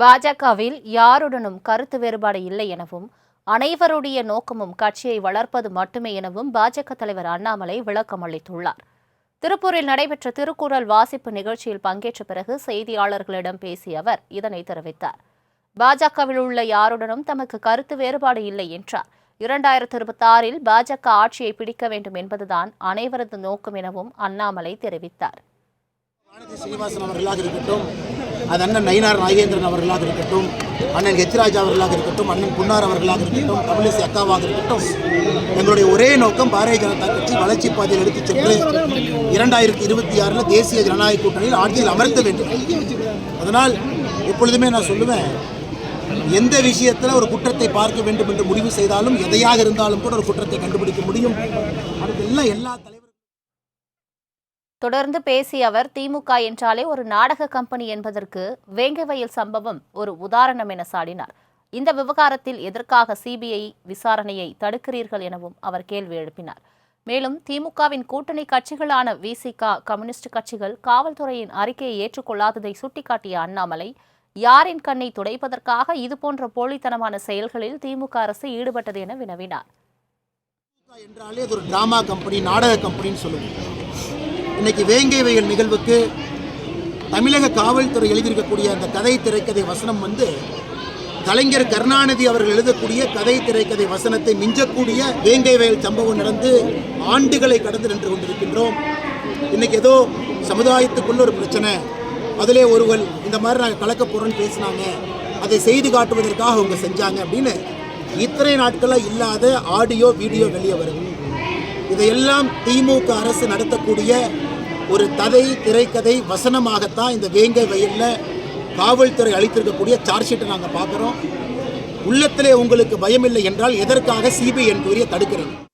பாஜகவில் யாருடனும் கருத்து வேறுபாடு இல்லை எனவும் அனைவருடைய நோக்கமும் கட்சியை வளர்ப்பது மட்டுமே எனவும் பாஜக தலைவர் அண்ணாமலை விளக்கம் அளித்துள்ளார். திருப்பூரில் நடைபெற்ற திருக்குறள் வாசிப்பு நிகழ்ச்சியில் பங்கேற்ற பிறகு செய்தியாளர்களிடம் பேசிய அவர் இதனை தெரிவித்தார். பாஜகவில் உள்ள யாருடனும் தமக்கு கருத்து வேறுபாடு இல்லை என்றார். இரண்டாயிரத்து இருபத்தாறில் பாஜக ஆட்சியை பிடிக்க வேண்டும் என்பதுதான் அனைவரது நோக்கம் எனவும் அண்ணாமலை தெரிவித்தார். அது அண்ணன் நயினார் நாகேந்திரன் அவர்களாக இருக்கட்டும் அண்ணன் ஹெச்ராஜ் அவர்களாக இருக்கட்டும் அண்ணன் புன்னார் அவர்களாக இருக்கட்டும் தமிழிசை அக்காவாக இருக்கட்டும் எங்களுடைய ஒரே நோக்கம் பாரதிய ஜனதா கட்சி வளர்ச்சி பாதையில் எடுத்துச் சென்று இரண்டாயிரத்தி இருபத்தி ஆறில் தேசிய ஜனநாயக கூட்டணியில் ஆட்சியில் அமர்த்த வேண்டும். அதனால் எப்பொழுதுமே நான் சொல்லுவேன் எந்த விஷயத்தில் ஒரு குற்றத்தை பார்க்க வேண்டும் என்று முடிவு செய்தாலும் எதையாக இருந்தாலும் கூட ஒரு குற்றத்தை கண்டுபிடிக்க முடியும். அதுக்கெல்லாம் எல்லா தலைவரும் தொடர்ந்து பேசிய அவர் திமுக என்றாலே ஒரு நாடக கம்பெனி என்பதற்கு வேங்கவயல் சம்பவம் ஒரு உதாரணம் என சாடினார். இந்த விவகாரத்தில் எதற்காக சிபிஐ விசாரணையை தடுக்கிறீர்கள் எனவும் அவர் கேள்வி எழுப்பினார். மேலும் திமுகவின் கூட்டணி கட்சிகளான விசிக கம்யூனிஸ்ட் கட்சிகள் காவல்துறையின் அறிக்கையை ஏற்றுக்கொள்ளாததை சுட்டிக்காட்டிய அண்ணாமலை யாரின் கண்ணை துடைப்பதற்காக இதுபோன்ற போலித்தனமான செயல்களில் திமுக அரசு ஈடுபட்டது என வினவினார். என்றாலே அது ஒரு டிராமா கம்பெனி நாடக கம்பெனின்னு சொல்லுவோம். இன்னைக்கு வேங்கை வயல் நிகழ்வுக்கு தமிழக காவல்துறை எழுதியிருக்கக்கூடிய அந்த கதை திரைக்கதை வசனம் வந்து கலைஞர் கருணாநிதி அவர்கள் எழுதக்கூடிய கதை திரைக்கதை வசனத்தை மிஞ்சக்கூடிய வேங்கை வயல் சம்பவம் நடந்து ஆண்டுகளை கடந்து நின்று கொண்டிருக்கின்றோம். இன்னைக்கு ஏதோ சமுதாயத்துக்குள்ள ஒரு பிரச்சனை. அதிலே ஒருவர் இந்த மாதிரி நாங்கள் கலக்க போகிறோன்னு பேசினாங்க. அதை செய்து காட்டுவதற்காக அவங்க செஞ்சாங்க அப்படின்னு இத்தனை நாட்களாக இல்லாத ஆடியோ வீடியோ வெளியே வருது. இதையெல்லாம் திமுக அரசு நடத்தக்கூடிய ஒரு கதை திரைக்கதை வசனமாகத்தான் இந்த வேங்கை வயலில் காவல்துறை அளித்திருக்கக்கூடிய சார்ஜ் ஷீட்டை நாங்கள் பார்க்குறோம். உள்ளத்திலே உங்களுக்கு பயமில்லை என்றால் எதற்காக சிபிஐ என்கொயரியை தடுக்கிறது?